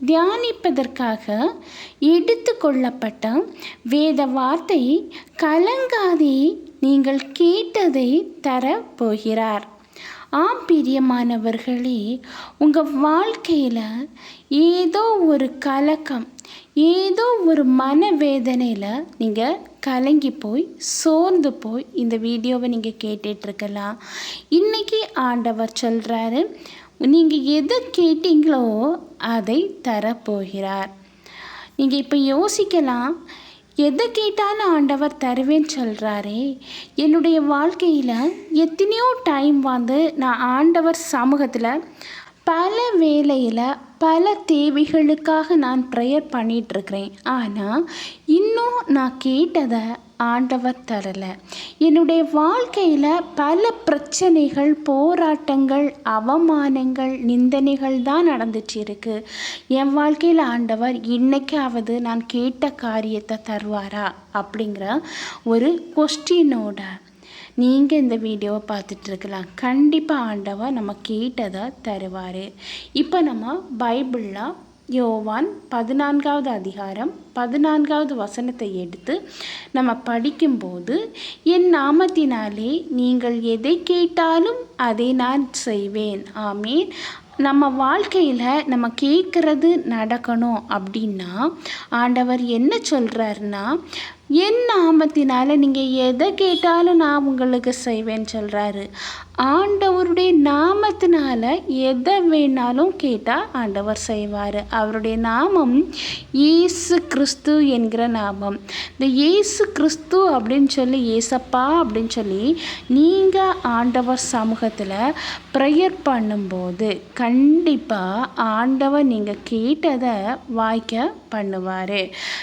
தியானிப்பதற்காக எடுத்து கொள்ளப்பட்ட வேத வார்த்தை கலங்காதே நீங்கள் கேட்டதை தரப்போகிறார். ஆம் பிரியமானவர்களே உங்கள் வாழ்க்கையில் ஏதோ ஒரு கலக்கம் ஏதோ ஒரு மனவேதனையில் நீங்கள் கலங்கி போய் சோர்ந்து போய் இந்த வீடியோவை நீங்கள் கேட்டுட்ருக்கலாம் இன்றைக்கி ஆண்டவர் சொல்கிறாரு நீங்கள் எதை கேட்டீங்களோ அதை தரப்போகிறார். நீங்கள் இப்போ யோசிக்கலாம் எதை கேட்டாலும் ஆண்டவர் தருவேன்னு சொல்கிறாரே என்னுடைய வாழ்க்கையில் எத்தனையோ டைம் வந்து நான் ஆண்டவர் சமூகத்தில் பல வேலையில் பல தேவைகளுக்காக நான் ப்ரேயர் பண்ணிகிட்ருக்கிறேன் ஆனால் இன்னும் நான் கேட்டதை ஆண்டவர் தரலை. என்னுடைய வாழ்க்கையில் பல பிரச்சனைகள் போராட்டங்கள் அவமானங்கள் நிந்தனைகள் தான் நடந்துச்சு இருக்கு. என் வாழ்க்கையில் ஆண்டவர் இன்னைக்காவது நான் கேட்ட காரியத்தை தருவாரா? அப்படிங்கிற ஒரு கொஸ்டினோட நீங்கள் இந்த வீடியோவை பார்த்துட்ருக்கலாம் கண்டிப்பாக ஆண்டவர் நம்ம கேட்டதை தருவார். இப்போ நம்ம பைபிளில் யோவான் பதினான்காவது அதிகாரம் பதினான்காவது வசனத்தை எடுத்து நம்ம படிக்கும்போது என் நாமத்தினாலே நீங்கள் எதை கேட்டாலும் அதை நான் செய்வேன். ஆமீன். நம்ம வாழ்க்கையில் நம்ம கேட்குறது நடக்கணும் அப்படின்னா ஆண்டவர் என்ன சொல்கிறாருன்னா என் நாமத்தினால் நீங்கள் எதை கேட்டாலும் நான் உங்களுக்கு செய்வேன்னு சொல்கிறாரு ஆண்டவருடைய நாமத்தினால எதை வேணாலும் கேட்டால் ஆண்டவர் செய்வார். அவருடைய நாமம் இயேசு கிறிஸ்து என்கிற நாமம். இந்த இயேசு கிறிஸ்து அப்படின்னு சொல்லி ஏசப்பா அப்படின்னு சொல்லி நீங்கள் ஆண்டவர் சமூகத்தில் ப்ரேயர் பண்ணும்போது கண்டிப்பாக ஆண்டவர் நீங்கள் கேட்டதை வாய்க்க பண்ணுவார்.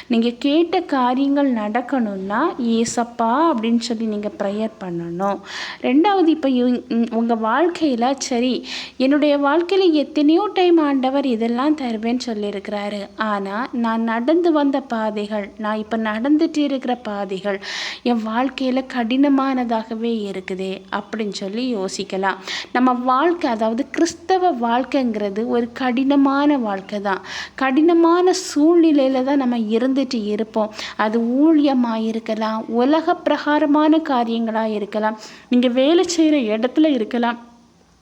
நீங்கள் கேட்ட காரியங்கள் நடக்கணும்னா ஏசப்பா அப்படின்னு சொல்லி நீங்கள் ப்ரேயர் பண்ணணும். ரெண்டாவது இப்போ உங்கள் வாழ்க்கையில் சரி என்னுடைய வாழ்க்கையில் எத்தனையோ டைம் ஆண்டவர் இதெல்லாம் தருவேன்னு சொல்லியிருக்கிறாரு. ஆனால் நான் நடந்து வந்த பாதைகள் நான் இப்போ நடந்துட்டு இருக்கிற பாதைகள் என் வாழ்க்கையில் கடினமானதாகவே இருக்குது அப்படின்னு சொல்லி யோசிக்கலாம். நம்ம வாழ்க்கை அதாவது கிறிஸ்தவ வாழ்க்கைங்கிறது ஒரு கடினமான வாழ்க்கை தான் கடினமான சூழ்நிலையில் தான் நம்ம இருந்துட்டு இருப்போம். அது ஊழியமாக இருக்கலாம் உலக பிரகாரமான காரியங்களாக இருக்கலாம் நீங்கள் வேலை செய்கிற இடத்துல இடத்துல இருக்கலாம்.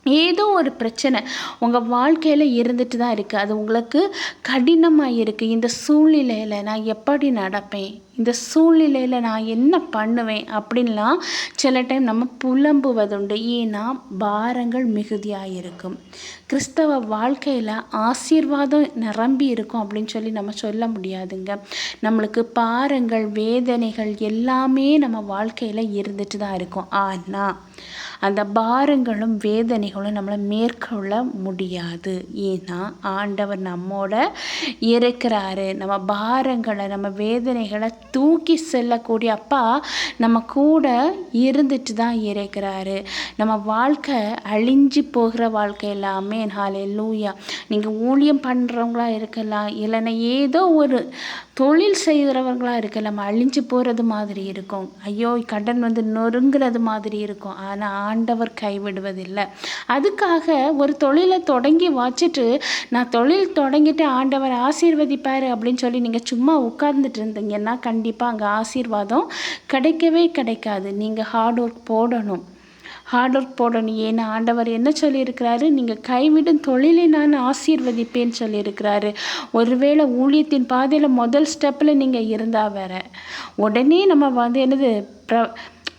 ஏதோ ஒரு பிரச்சனை உங்கள் வாழ்க்கையில் இருந்துட்டு தான் இருக்குது அது உங்களுக்கு கடினமாக இருக்குது இந்த சூழ்நிலையில் நான் எப்படி நடப்பேன்? இந்த சூழ்நிலையில் நான் என்ன பண்ணுவேன் அப்படின்லாம் சில டைம் நம்ம புலம்புவதுண்டு. ஏன்னா பாரங்கள் மிகுதியாக இருக்கும் கிறிஸ்தவ வாழ்க்கையில் ஆசீர்வாதம் நிரம்பி இருக்கும் அப்படின்னு சொல்லி நம்ம சொல்ல முடியாதுங்க. நம்மளுக்கு பாரங்கள் வேதனைகள் எல்லாமே நம்ம வாழ்க்கையில் இருந்துட்டு தான் இருக்கும். ஆனால் அந்த பாரங்களும் வேதனைகளும் நம்மளை மேற்கொள்ள முடியாது. ஏன்னா ஆண்டவர் நம்மோட இருக்கிறாரு. நம்ம பாரங்களை நம்ம வேதனைகளை தூக்கி செல்லக்கூடிய அப்பா நம்ம கூட இருந்துட்டு தான் இருக்கிறாரு. நம்ம வாழ்க்கை அழிஞ்சு போகிற வாழ்க்கை எல்லாமே ஹாலே லூயா நீங்கள் ஊழியம் பண்ணுறவங்களா இருக்கலாம் இல்லைன்னா ஏதோ ஒரு தொழில் செய்கிறவங்களாக இருக்கலாம். அழிஞ்சு போகிறது மாதிரி இருக்கும். ஐயோ கடன் வந்து நொறுங்கிறது மாதிரி இருக்கும். ஆனால் ஆண்டவர் கைவிடுவதில்லை. அதுக்காக ஒரு தொழிலை தொடங்கி வச்சுட்டு நான் தொழில் தொடங்கிட்டு ஆண்டவர் ஆசீர்வதிப்பார் அப்படின்னு சொல்லி நீங்கள் சும்மா உட்கார்ந்துட்டு இருந்தீங்கன்னா கண்டிப்பாக அங்கே ஆசீர்வாதம் கிடைக்கவே கிடைக்காது. நீங்கள் ஹார்ட் ஒர்க் போடணும். ஹார்ட் ஒர்க் போடணும் ஏன்னா ஆண்டவர் என்ன சொல்லியிருக்கிறாரு? நீங்கள் கைவிடும் தொழிலை நான் ஆசீர்வதிப்பேன்னு சொல்லியிருக்கிறாரு. ஒருவேளை ஊழியத்தின் பாதையில் முதல் ஸ்டெப்பில் நீங்கள் இருந்தால் வேற. உடனே நம்ம வந்து என்னது ப்ர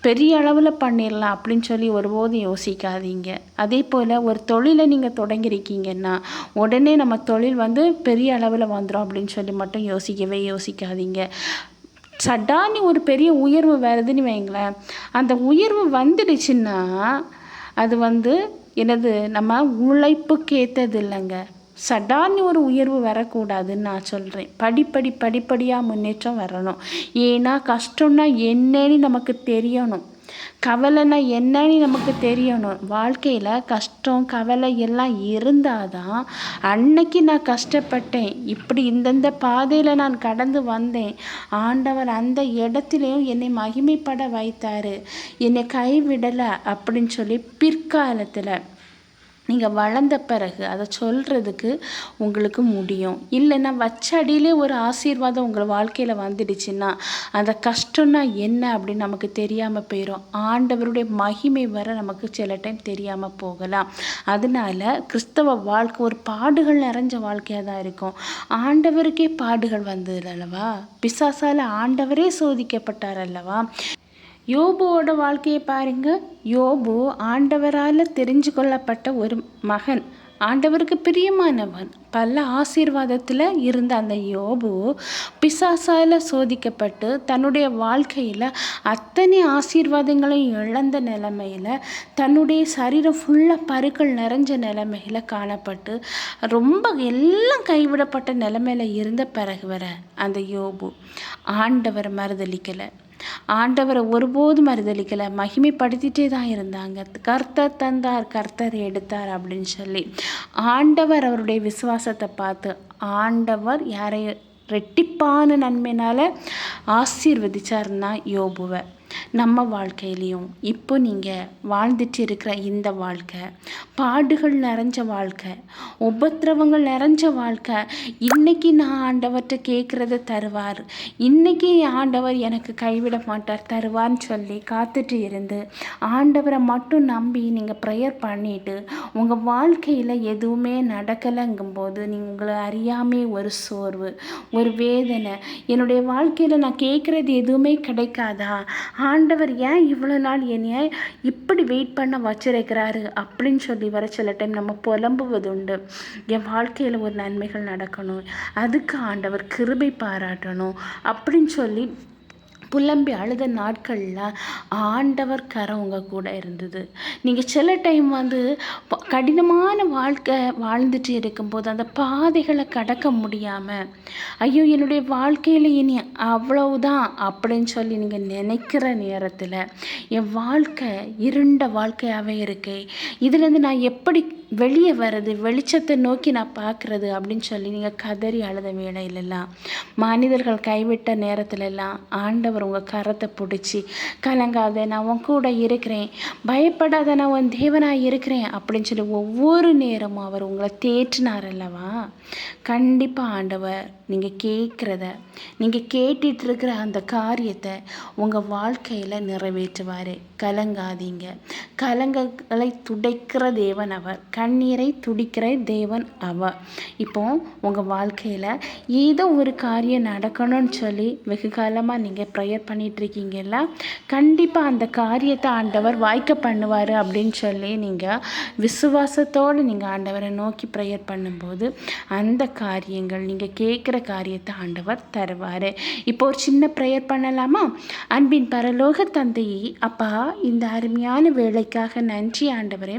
பெரிய அளவில் பண்ணிடலாம் அப்படின்னு சொல்லி ஒருபோதும் யோசிக்காதீங்க. அதே போல் ஒரு தொழிலை நீங்கள் தொடங்கியிருக்கீங்கன்னா உடனே நம்ம தொழில் வந்து பெரிய அளவில் வந்துடும் அப்படின்னு சொல்லி மட்டும் யோசிக்கவே யோசிக்காதீங்க. சடானி ஒரு பெரிய உயர்வு வருதுன்னு வைங்களேன். அந்த உயர்வு வந்துடுச்சுன்னா அது வந்து என்னது நம்ம உழைப்புக்கு ஏற்றது இல்லைங்க சடார்னு ஒரு உயர்வு வரக்கூடாதுன்னு நான் சொல்கிறேன் படிப்படி படிப்படியாக முன்னேற்றம் வரணும். ஏன்னா கஷ்டம்னா என்னன்னு நமக்கு தெரியணும். கவலைன்னா என்னன்னு நமக்கு தெரியணும். வாழ்க்கையில் கஷ்டம் கவலை எல்லாம் இருந்தால் தான் அன்னைக்கு நான் கஷ்டப்பட்டேன். இப்படி இந்தந்த பாதையில் நான் கடந்து வந்தேன். ஆண்டவர் அந்த இடத்துலையும் என்னை மகிமைப்பட வைத்தார். என்னை கைவிடலை அப்படின்னு சொல்லி பிற்காலத்தில் நீங்கள் வளர்ந்த பிறகு அதை சொல்கிறதுக்கு உங்களுக்கு முடியும். இல்லைன்னா வச்ச அடியிலே ஒரு ஆசீர்வாதம் உங்கள் வாழ்க்கையில் வந்துடுச்சுன்னா அந்த கஷ்டம்னா என்ன அப்படின்னு நமக்கு தெரியாமல் போயிடும் ஆண்டவருடைய மகிமை வர நமக்கு சில டைம் தெரியாமல் போகலாம். அதனால கிறிஸ்தவ வாழ்க்கை ஒரு பாடுகள் நிறைஞ்ச வாழ்க்கையாக தான் இருக்கும். ஆண்டவருக்கே பாடுகள் வந்தது அல்லவா? பிசாசால் ஆண்டவரே சோதிக்கப்பட்டார் அல்லவா? யோபுவோட வாழ்க்கையை பாருங்க. யோபு ஆண்டவரால் தெரிஞ்சு கொள்ளப்பட்ட ஒரு மகன். ஆண்டவருக்கு பிரியமானவன். பல ஆசீர்வாதத்தில் இருந்த அந்த யோபு பிசாசால் சோதிக்கப்பட்டு தன்னுடைய வாழ்க்கையில் அத்தனை ஆசீர்வாதங்களையும் இழந்த நிலமையில் தன்னுடைய சரீரம் ஃபுல்லாக பருக்கள் நிறைஞ்ச நிலமையில் காணப்பட்டு ரொம்ப எல்லாம் கைவிடப்பட்ட நிலமையில் இருந்த பிறகு வர அந்த யோபு ஆண்டவர் மறுதளிக்கலை ஆண்டவரை ஒருபோதும் மறுதளிக்கலை மகிமைப்படுத்திட்டே தான் இருந்தாங்க. கர்த்தர் தந்தார் கர்த்தர் எடுத்தார் அப்படின்னு சொல்லி. ஆண்டவர் அவருடைய விசுவாசத்தை பார்த்து ஆண்டவர் யாரை ரெட்டிப்பான நன்மைனால் ஆசீர்வதிச்சார்னா யோபுவை. நம்ம வாழ்க்கையிலையும். இப்போ நீங்கள் வாழ்ந்துட்டு இருக்கிற இந்த வாழ்க்கை பாடுகள் நிறைஞ்ச வாழ்க்கை உபத்திரவங்கள் நிறைஞ்ச வாழ்க்கை இன்றைக்கி நான் ஆண்டவர்கிட்ட கேட்குறத தருவார். இன்றைக்கி ஆண்டவர் எனக்கு கைவிட மாட்டார் தருவார்னு சொல்லி காத்துட்டு இருந்து ஆண்டவரை மட்டும் நம்பி நீங்கள் ப்ரேயர் பண்ணிவிட்டு உங்கள் வாழ்க்கையில் எதுவுமே நடக்கலைங்கும்போது நீங்கள் அறியாமே ஒரு சோர்வு ஒரு வேதனை. என்னுடைய வாழ்க்கையில் நான் கேட்குறது எதுவுமே கிடைக்காதா? ஆண்டவர் ஏன் இவ்வளோ நாள் என்னைய இப்படி வெயிட் பண்ண வச்சிருக்கிறாரு அப்படின்னு சொல்லி வர சில டைம் நம்ம புலம்புவது உண்டு என் வாழ்க்கையில் ஒரு நன்மைகள் நடக்கணும். அதுக்கு ஆண்டவர் கிருபை பாராட்டணும் அப்படின்னு சொல்லி புலம்பி அழுத நாட்களில் ஆண்டவர் கரை உங்கள் கூட இருந்தது. நீங்கள் சில டைம் வந்து கடினமான வாழ்க்கை வாழ்ந்துட்டு இருக்கும்போது அந்த பாதைகளை கடக்க முடியாமல் ஐயோ என்னுடைய வாழ்க்கையில் இனி அவ்வளவுதான் அப்படின்னு சொல்லி நீங்கள் நினைக்கிற நேரத்தில் என் வாழ்க்கை இருண்ட வாழ்க்கையாகவே இருக்கு. இதுலேருந்து நான் எப்படி வெளியே வர்றது வெளிச்சத்தை நோக்கி நான் பார்க்குறது அப்படின்னு சொல்லி நீங்கள் கதறி அழுத வேலையிலலாம் மனிதர்கள் கைவிட்ட நேரத்துலலாம் ஆண்டவர் உங்கள் கரத்தை பிடிச்சி கலங்காத நான் உன் கூட இருக்கிறேன். பயப்படாத நான் உன் தேவனாக இருக்கிறேன். அப்படின்னு சொல்லி ஒவ்வொரு நேரமும் அவர் உங்களை தேற்றினார் அல்லவா? கண்டிப்பாக ஆண்டவர் நீங்கள் கேட்குறத நீங்கள் கேட்டுட்டு இருக்கிற அந்த காரியத்தை உங்கள் வாழ்க்கையில் நிறைவேற்றுவார். கலங்காதீங்க. கலங்கங்களை துடைக்கிற தேவன் அவர். கண்ணீரை துடிக்கிற தேவன் அவர். இப்போ உங்கள் வாழ்க்கையில் ஏதோ ஒரு காரியம் நடக்கணும்னு சொல்லி வெகு காலமாக நீங்கள் ப்ரேயர் பண்ணிகிட்ருக்கீங்கல்ல கண்டிப்பாக அந்த காரியத்தை ஆண்டவர் வாய்க்க பண்ணுவார் அப்படின்னு சொல்லி நீங்கள் விசுவாசத்தோடு நீங்கள் ஆண்டவரை நோக்கி ப்ரேயர் பண்ணும்போது அந்த காரியங்கள் நீங்கள் கேட்குற காரியத்தை ஆண்டவர் தருவார். இப்போ ஒரு சின்ன ப்ரேயர் பண்ணலாமா? அன்பின் பரலோக தந்தையை அப்பா இந்த அருமையான வேலைக்காக நன்றி ஆண்டவரே.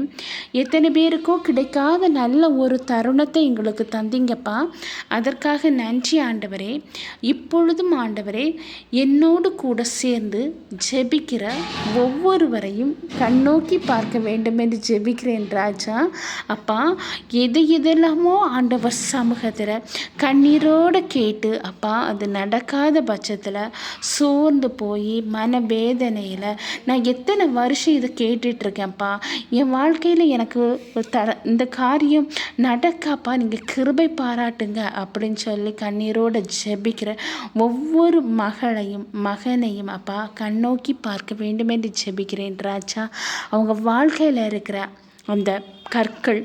எத்தனை பேருக்கு கிடைக்காத நல்ல ஒரு தருணத்தை எங்களுக்கு தந்தீங்கப்பா. அதற்காக நன்றி ஆண்டவரே. இப்பொழுதும் ஆண்டவரே என்னோடு கூட சேர்ந்து ஜெபிக்கிற ஒவ்வொருவரையும் கண்ணோக்கி பார்க்க வேண்டும் என்று ஜெபிக்கிறேன் ராஜா. அப்பா எது எதெல்லாமோ ஆண்டவர் சமூகத்தில் கண்ணீரோடு கேட்டு அப்பா அது நடக்காத பட்சத்தில் சோர்ந்து போய் மனவேதனையில் நான் எத்தனை வருஷம் இதை கேட்டுட்ருக்கேன்ப்பா என் வாழ்க்கையில் எனக்கு தர இந்த காரியம் நடக்காப்பா நீங்கள் கிருபை பாராட்டுங்க அப்படின்னு சொல்லி கண்ணீரோடு ஜெபிக்கிற ஒவ்வொரு மகளையும் மகனையும் அப்பா கண்ணோக்கி பார்க்க வேண்டும் என்று ஜெபிக்கிறேன் ராஜா. அவங்க வாழ்க்கையில் இருக்கிற அந்த கற்கள்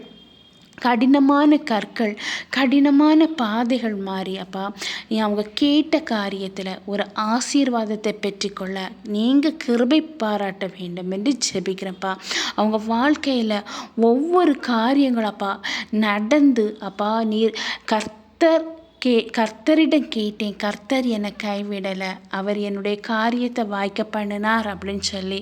கடினமான கற்கள் கடினமான பாதைகள் மாறி அப்பா அவங்க கேட்ட காரியத்தில் ஒரு ஆசீர்வாதத்தை பெற்றுக்கொள்ள நீங்கள் கிருபை பாராட்ட வேண்டும் என்று ஜெபிக்கிறப்பா அவங்க வாழ்க்கையில் ஒவ்வொரு காரியங்களப்பா நடந்து அப்பா நீர் கர்த்தர் கே கர்த்தரிடம் கேட்டேன் கர்த்தர் என்னை கைவிடலை. அவர் என்னுடைய காரியத்தை வாய்க்க பண்ணினார் அப்படின்னு சொல்லி.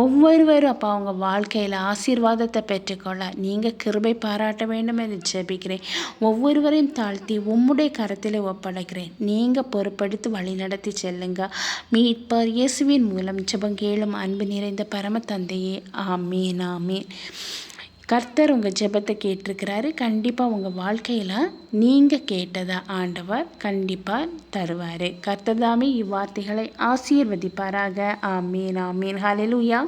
ஒவ்வொருவரும் அப்போ அவங்க வாழ்க்கையில் ஆசீர்வாதத்தை பெற்றுக்கொள்ள நீங்கள் கிருபை பாராட்ட வேண்டும் என்று ஜெபிக்கிறேன். ஒவ்வொருவரையும் தாழ்த்தி உம்முடைய கரத்தில் ஒப்படைக்கிறேன். நீங்கள் பொறுப்படுத்தி வழி நடத்தி செல்லுங்க. மீட்பர் இயேசுவின் மூலம் ஜெபம் கேளும் அன்பு நிறைந்த பரம தந்தையே. ஆமீன் ஆமீன். கர்த்தர் உங்கள் ஜெபத்தை கேட்டிருக்கிறாரு. கண்டிப்பாக உங்கள் வாழ்க்கையில் நீங்கள் கேட்டதை ஆண்டவர் கண்டிப்பாக தருவார். கர்த்தர் தாமே இவ்வார்த்தைகளை ஆசீர்வதிப்பாராக. ஆமீன் ஆமீன். ஹalleluya